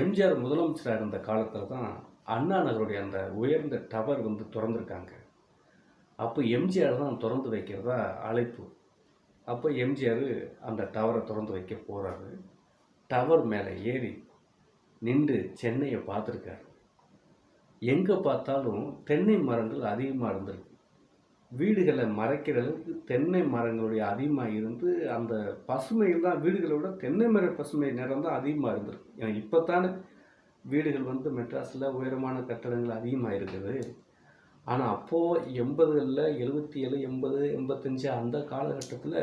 எம்ஜிஆர் முதலமைச்சராக இருந்த காலத்தில் தான் அண்ணா நகருடைய அந்த உயர்ந்த டவர் வந்து திறந்துருக்காங்க. அப்போ எம்ஜிஆர் தான் திறந்து வைக்கிறதா அழைப்பு. அப்போ எம்ஜிஆர் அந்த டவரை திறந்து வைக்க போகிறாரு டவர் மேலே ஏறி நின்று சென்னையை பார்த்துருக்காரு. எங்கே பார்த்தாலும் தென்னை மரங்கள் அதிகமாக இருந்திருக்கு. வீடுகளை மறைக்கிற அளவுக்கு தென்னை மரங்களுடைய அதிகமாக இருந்து அந்த பசுமையில் தான் வீடுகளை விட தென்னை மர பசுமை நிறம் தான் அதிகமாக இருந்திருக்கு. ஏன்னா இப்போ தானே வீடுகள் வந்து மெட்ராஸில் உயரமான கட்டடங்கள் அதிகமாக இருக்குது. ஆனால் அப்போது எண்பதுகளில் எழுபத்தி ஏழு எண்பது எண்பத்தஞ்சு அந்த காலகட்டத்தில்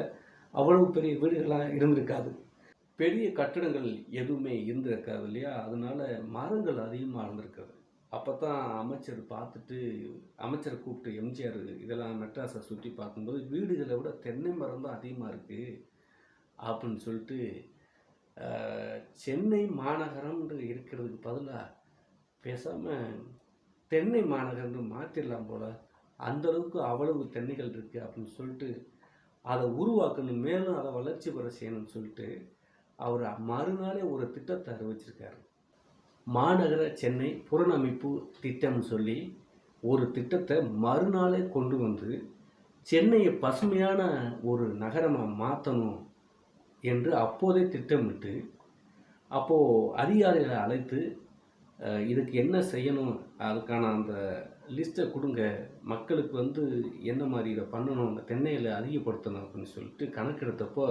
அவ்வளவு பெரிய வீடுகளாக இருந்திருக்காது. பெரிய கட்டடங்கள் எதுவுமே இருந்திருக்காது இல்லையா? அதனால் மரங்கள் அதிகமாக இருந்திருக்குது. அப்போ தான் அமைச்சர் பார்த்துட்டு அமைச்சரை கூப்பிட்டு எம்ஜிஆர் இதெல்லாம் மெட்ராஸை சுற்றி பார்க்கும்போது வீடுகளை விட தென்னை மரம் தான் அதிகமாக இருக்குது அப்படின்னு சொல்லிட்டு சென்னை மாநகரம்ன்ற இருக்கிறதுக்கு பதிலாக பேசாமல் தென்னை மாநகரம்னு மாற்றிடலாம் போல் அந்தளவுக்கு அவ்வளவு தென்னைகள் இருக்குது அப்படின்னு சொல்லிட்டு அதை உருவாக்கணும் மேலும் அதை வளர்ச்சி பெற செய்யணும்னு சொல்லிட்டு அவர் மறுநாளே ஒரு திட்டத்தை அறிவிச்சிருக்காரு. மாநகர சென்னை புறநமைப்பு திட்டம்னு சொல்லி ஒரு திட்டத்தை மறுநாளே கொண்டு வந்து சென்னையை பசுமையான ஒரு நகரமாக மாற்றணும் என்று அப்போதே திட்டமிட்டு அப்போது அதிகாரிகளை அழைத்து இதுக்கு என்ன செய்யணும் அதுக்கான அந்த லிஸ்ட்டை கொடுங்க மக்களுக்கு வந்து என்ன மாதிரி இதை பண்ணணும் அந்த தென்னையில் அதிகப்படுத்தணும் அப்படின்னு சொல்லிட்டு கணக்கெடுத்தப்போ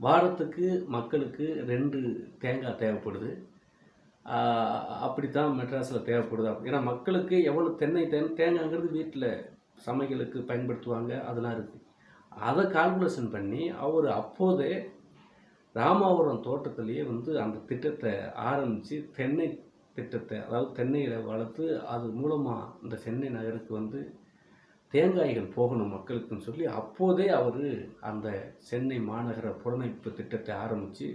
வாரத்துக்கு மக்களுக்கு ரெண்டு தேங்காய் தேவைப்படுது. அப்படித்தான் மெட்ராஸில் தேவைப்படுது? ஏன்னா மக்களுக்கு எவ்வளோ தென்னை தேன் தேங்காய்ங்கிறது வீட்டில் சமையலுக்கு பயன்படுத்துவாங்க அதெல்லாம் இருக்குது அதை கால்குலேஷன் பண்ணி அவர் அப்போதே ராமாபுரம் தோட்டத்திலேயே வந்து அந்த திட்டத்தை ஆரம்பித்து தென்னை திட்டத்தை அதாவது தென்னையில் வளர்த்து அது மூலமாக இந்த சென்னை நகருக்கு வந்து தேங்காய்கள் போகணும் மக்களுக்குன்னு சொல்லி அப்போதே அவர் அந்த சென்னை மாநகர புறநமைப்பு திட்டத்தை ஆரம்பித்து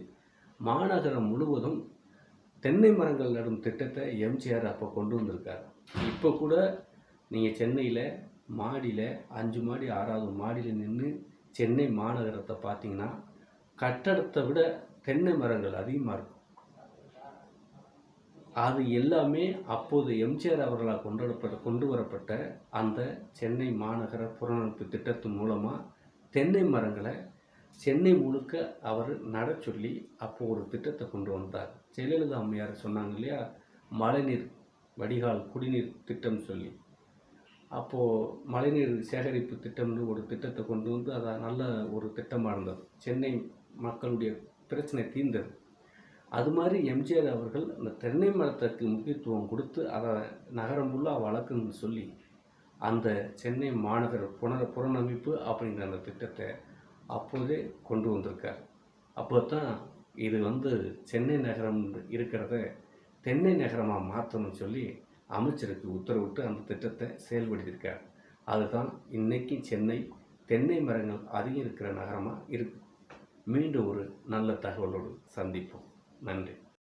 மாநகரம் முழுவதும் தென்னை மரங்கள் நடும் திட்டத்தை எம்ஜிஆர் அப்போ கொண்டு வந்திருக்காரு. இப்போ கூட நீங்கள் சென்னையில் மாடியில் அஞ்சு மாடி ஆறாவது மாடியில் நின்று சென்னை மாநகரத்தை பார்த்தீங்கன்னா கட்டடத்தை விட தென்னை மரங்கள் அதிகமாக இருக்கும். அது எல்லாமே அப்போது எம்ஜிஆர் அவர்களால் கொண்டாடப்பட்ட கொண்டு வரப்பட்ட அந்த சென்னை மாநகர புறநமைப்பு திட்டத்தின் மூலமாக தென்னை மரங்களை சென்னை முழுக்க அவர் நட சொல்லி அப்போது ஒரு திட்டத்தை கொண்டு வந்தார். ஜெயலலிதா அம்மையார் சொன்னாங்க இல்லையா? மழைநீர் வடிகால் குடிநீர் திட்டம் சொல்லி. அப்போது மழைநீர் சேகரிப்பு திட்டம்னு ஒரு திட்டத்தை கொண்டு வந்து அது நல்ல ஒரு திட்டமாக இருந்தது. சென்னை மக்களுடைய பிரச்சனை தீர்ந்தது. அது மாதிரி எம்ஜிஆர் அவர்கள் அந்த தென்னை மரத்துக்கு முக்கியத்துவம் கொடுத்து அதை நகரம் ஃபுல்லாக சொல்லி அந்த சென்னை மாநகர புனர புனரமைப்பு அப்படிங்கிற அந்த திட்டத்தை அப்போதே கொண்டு வந்திருக்கார். அப்போ தான் இது வந்து சென்னை நகரம் இருக்கிறத தென்னை நகரமாக மாற்றணும்னு சொல்லி அமைச்சருக்கு உத்தரவிட்டு அந்த திட்டத்தை செயல்படுத்தியிருக்கார். அதுதான் இன்னைக்கு சென்னை தென்னை மரங்கள் அதிகம் இருக்கிற நகரமாக இருக்கு. மீண்டும் ஒரு நல்ல தகவலோடு சந்திப்போம். நன்றி.